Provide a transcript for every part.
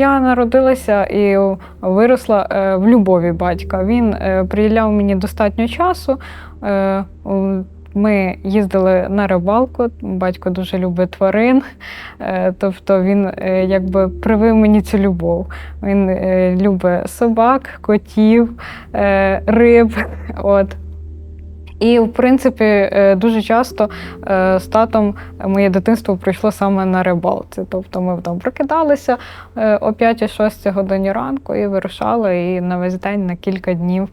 Я народилася і виросла е, в любові батька. Він е, приділяв мені достатньо часу. Е, Ми їздили на рибалку. Батько дуже любить тварин. Тобто він якби привив мені цю любов. Він любить собак, котів, риб. От. І, в принципі, е, дуже часто е, з татом моє дитинство пройшло саме на рибалці. Тобто ми там прокидалися е, о 5-6 годині ранку і вирушали і на весь день на кілька днів.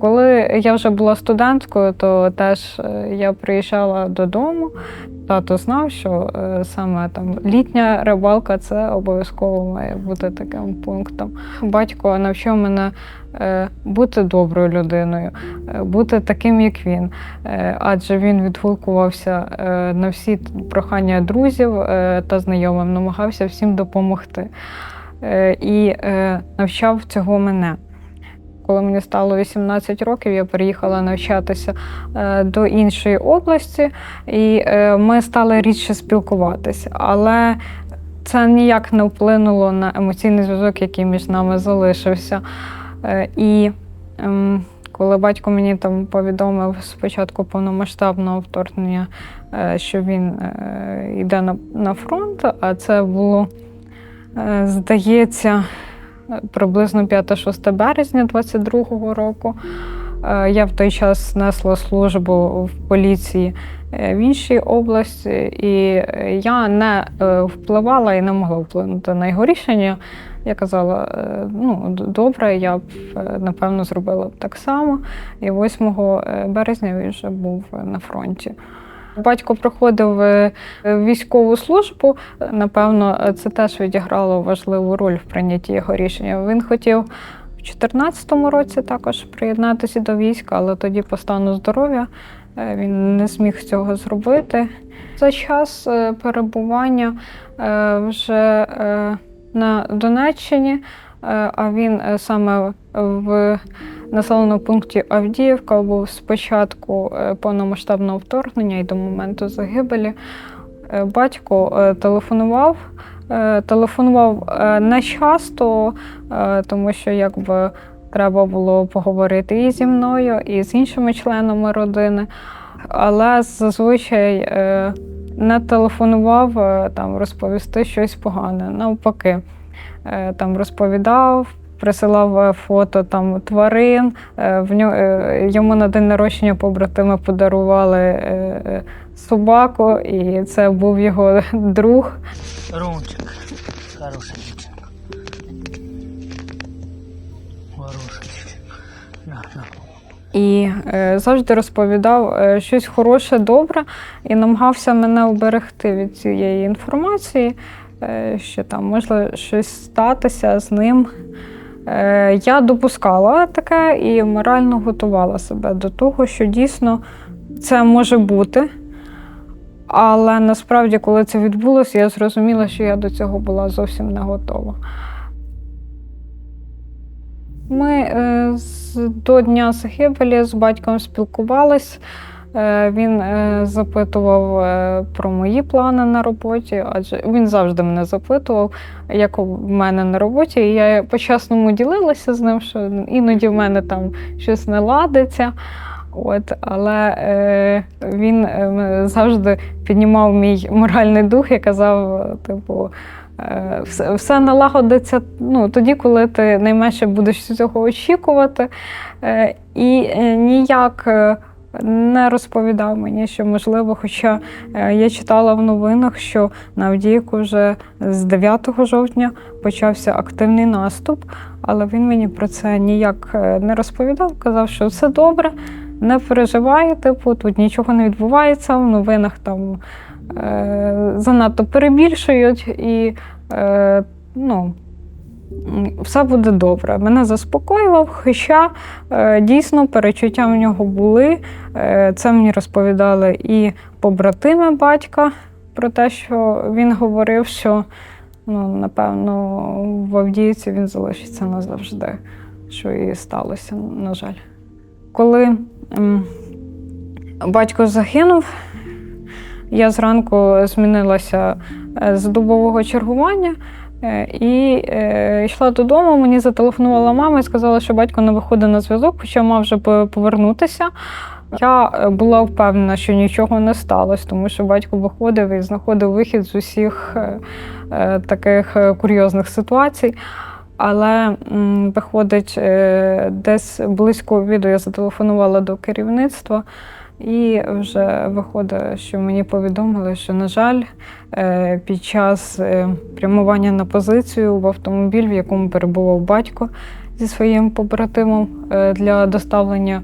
Коли я вже була студенткою, то теж я приїжджала додому. Тато знав, що е, саме там літня рибалка це обов'язково має бути таким пунктом. Батько навчив мене е, бути доброю людиною, е, бути таким, як він. Адже він відгукувався на всі прохання друзів та знайомим, намагався всім допомогти. І навчав цього мене. Коли мені стало 18 років, я переїхала навчатися е, до іншої області, і е, ми стали рідше спілкуватися. Але це ніяк не вплинуло на емоційний зв'язок, який між нами залишився. Е, І ем, коли батько мені там повідомив спочатку повномасштабного вторгнення, що він йде на, фронт, а це було, здається, приблизно 5-6 березня 22-го року. Е, Я в той час несла службу в поліції е, в іншій області, і е, я не впливала і не могла вплинути на його рішення. Я казала, ну добре, я б напевно зробила б так само. І 8 березня він вже був на фронті. Батько проходив е, військову службу. Напевно, це теж відіграло важливу роль в прийнятті його рішення. Він хотів в 2014 році також приєднатися до війська, але тоді по стану здоров'я е, він не зміг цього зробити. За час е, перебування е, вже е, на Донеччині, е, а він е, саме в населеному пункті Авдіївка був спочатку е, повномасштабного вторгнення і до моменту загибелі. Е, Батько е, телефонував. Е, Телефонував е, не часто, е, тому що якби треба було поговорити і зі мною, і з іншими членами родини. Але зазвичай е, не телефонував е, там розповісти щось погане. Навпаки, Е, там розповідав, присилав е, фото там тварин. Е, В нього, йому на день народження побратими подарували е, е, собаку, і це був його друг. Ромчик. Хорошая девчонка. На, на. І е, завжди розповідав е, щось хороше, добре, і намагався мене уберегти від цієї інформації, е, що там може щось статися з ним. Е, я допускала таке і морально готувала себе до того, що дійсно це може бути. Але насправді, коли це відбулося, я зрозуміла, що я до цього була зовсім не готова. Ми е, до дня загибелі з батьком спілкувались. Е, він е, запитував е, про мої плани на роботі, адже він завжди мене запитував, як у мене на роботі. І я по-чесному ділилася з ним, що іноді в мене там щось не ладиться. От, але е, він завжди піднімав мій моральний дух і казав, типу, е, все, все налагодиться ну, тоді, коли ти найменше будеш цього очікувати. Е, і ніяк не розповідав мені, що можливо, хоча е, я читала в новинах, що на Авдіївку вже з 9 жовтня почався активний наступ, але він мені про це ніяк е, не розповідав, казав, що все добре не переживай, типу, тут нічого не відбувається, в новинах там е, занадто перебільшують і е, ну, все буде добре. Мене заспокоював, хоча е, дійсно перечуття в нього були. Е, це мені розповідали і побратими батька про те, що він говорив, що ну, напевно в Авдіївці він залишиться назавжди, що і сталося, на жаль. Коли Батько загинув. Я зранку змінилася е, з добового чергування і е, йшла додому. Мені зателефонувала мама і сказала, що батько не виходить на зв'язок, хоча мав вже повернутися. Я е, була впевнена, що нічого не сталося, тому що батько виходив і знаходив вихід з усіх е, е, таких е, курйозних ситуацій. Але виходить, е, десь близько обіду я зателефонувала до керівництва, і вже виходить, що мені повідомили, що, на жаль, е, під час е, прямування на позицію в автомобіль, в якому перебував батько зі своїм побратимом е, для доставлення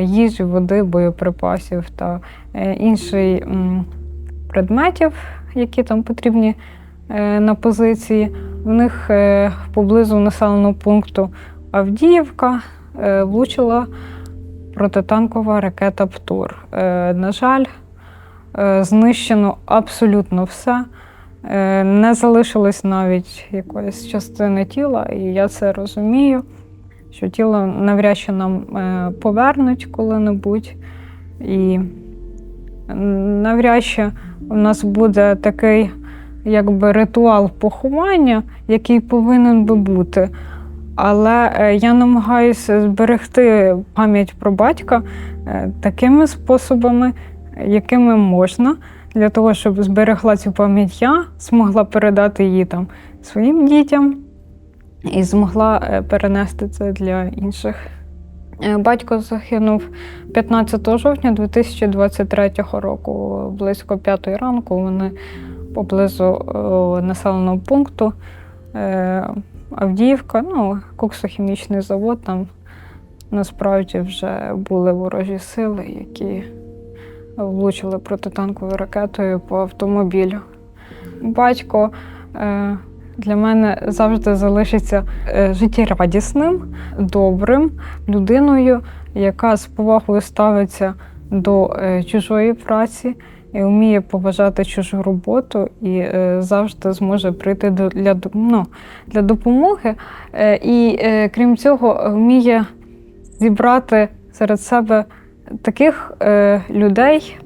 їжі, води, боєприпасів та інших предметів, які там потрібні на позиції. В них поблизу населеного пункту Авдіївка влучила протитанкова ракета ПТУР. Е, На жаль, е, знищено абсолютно все. Е, Не залишилось навіть якоїсь частини тіла, і я це розумію, що тіло навряд чи нам повернуть коли-небудь. І навряд чи у нас буде такий якби ритуал поховання, який повинен би бути. Але е, я намагаюся зберегти пам'ять про батька е, такими способами, якими можна, для того, щоб зберегла цю пам'ять я, змогла передати її там своїм дітям і змогла е, перенести це для інших. Батько загинув 15 жовтня 2023 року, близько 5 ранку. Вони поблизу населеного пункту Авдіївка, ну, коксохімічний завод. Там насправді вже були ворожі сили, які влучили протитанковою ракетою по автомобілю. Батько е, для мене завжди залишиться е, життєрадісним, добрим людиною, яка з повагою ставиться до е, чужої праці і вміє поважати чужу роботу і е, завжди зможе прийти для, ну, для допомоги. Е, і е, крім цього, вміє зібрати серед себе таких людей,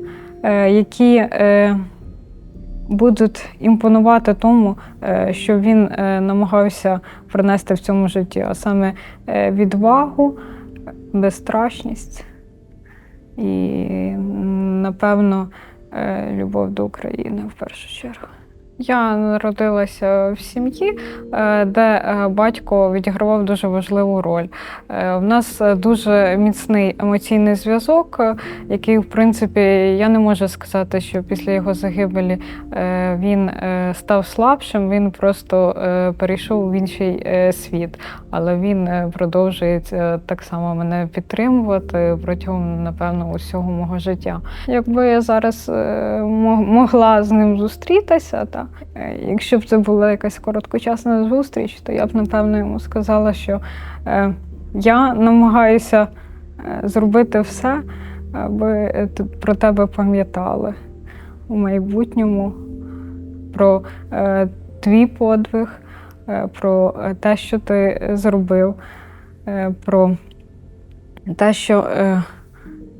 які будуть імпонувати тому, що він намагався принести в цьому житті, а саме відвагу, безстрашність і, напевно, любов до України в першу чергу. Я народилася в сім'ї, е, де е, батько відігравав дуже важливу роль. Е, В нас е, дуже міцний емоційний зв'язок, е, який, в принципі, я не можу сказати, що після його загибелі е, він е, став слабшим, він просто е, перейшов в інший е, світ. Але він е, продовжує е, так само мене підтримувати протягом, напевно, усього мого життя. Якби я зараз е, могла з ним зустрітися, та якщо б це була якась короткочасна зустріч, то я б напевно йому сказала, що я намагаюся зробити все, аби про тебе пам'ятали у майбутньому, про твій подвиг, про е, те, що ти зробив, е, про те, що е,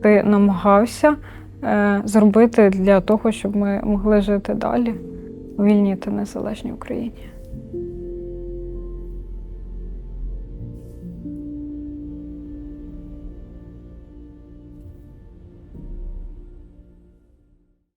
ти намагався е, зробити для того, щоб ми могли жити далі у вільній та незалежній Україні.